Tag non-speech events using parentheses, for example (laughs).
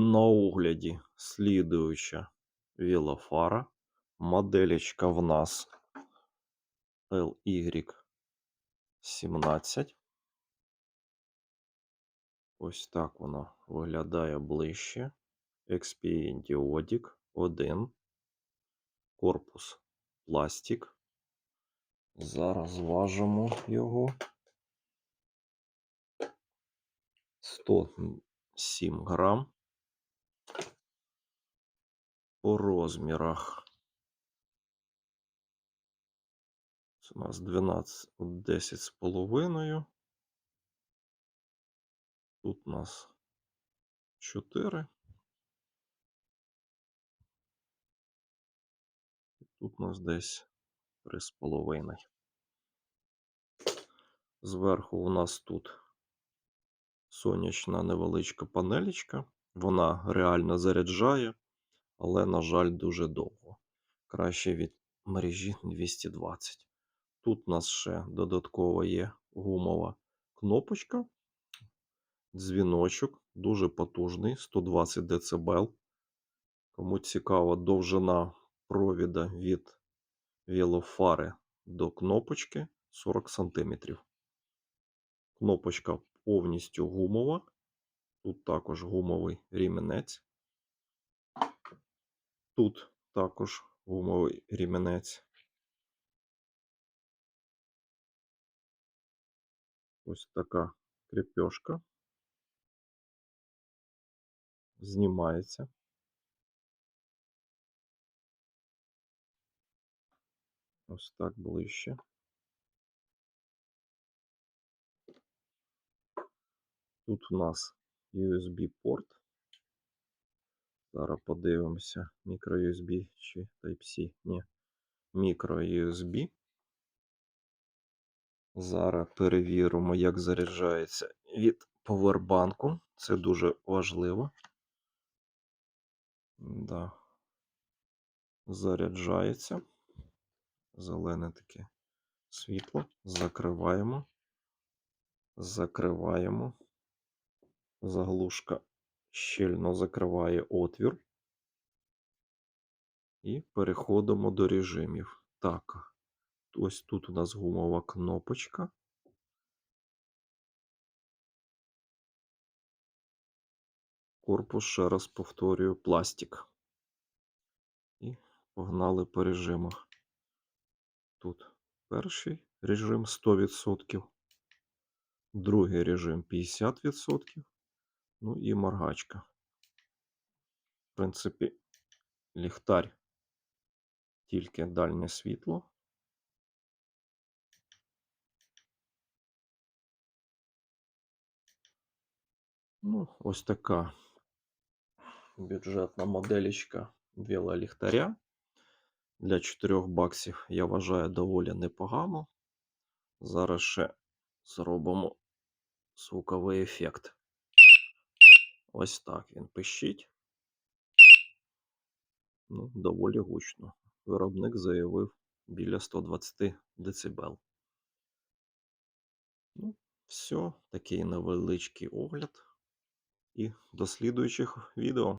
На огляді слідуюча велофара. Моделечка в нас LY17. Ось так вона виглядає ближче. XP Diodik 1. Корпус пластик. Зараз зважимо його. 107 грам. По розмірах. Це у нас 12, 10 з половиною. Тут у нас 4. Тут у нас десь 3,5. Зверху у нас тут сонячна невеличка панелечка. Вона реально заряджає, але, на жаль, дуже довго. Краще від мережі (laughs) 220. Тут у нас ще додатково є гумова кнопочка, дзвіночок, дуже потужний, 120 дБ. Кому цікава довжина провіда від велофари до кнопочки 40 см. Кнопочка повністю гумова. Тут також гумовий ріменець. Тут також гумовий ріменець. Ось така крепежка. Знімається. Ось так ближче. Тут у нас USB-порт. Зараз подивимося, microUSB чи Type-C. Ні, microUSB. Зараз перевіримо, як заряджається від повербанку. Це дуже важливо. Да. Заряджається. Зелене таке світло. Закриваємо. Закриваємо. Заглушка щільно закриває отвір. І переходимо до режимів. Так, ось тут у нас гумова кнопочка. Корпус, ще раз повторюю, пластик. І погнали по режимах. Тут перший режим 100%, другий режим 50%. Ну і моргачка. В принципі, ліхтар тільки дальнє світло. Ну, ось така бюджетна моделічка велоліхтаря. Для 4 баксів, я вважаю, доволі непогано. Зараз ще зробимо звуковий ефект. Ось так він пищить. Ну, доволі гучно. Виробник заявив біля 120 дБ. Ну, все, такий невеличкий огляд. І до слідуючих відео.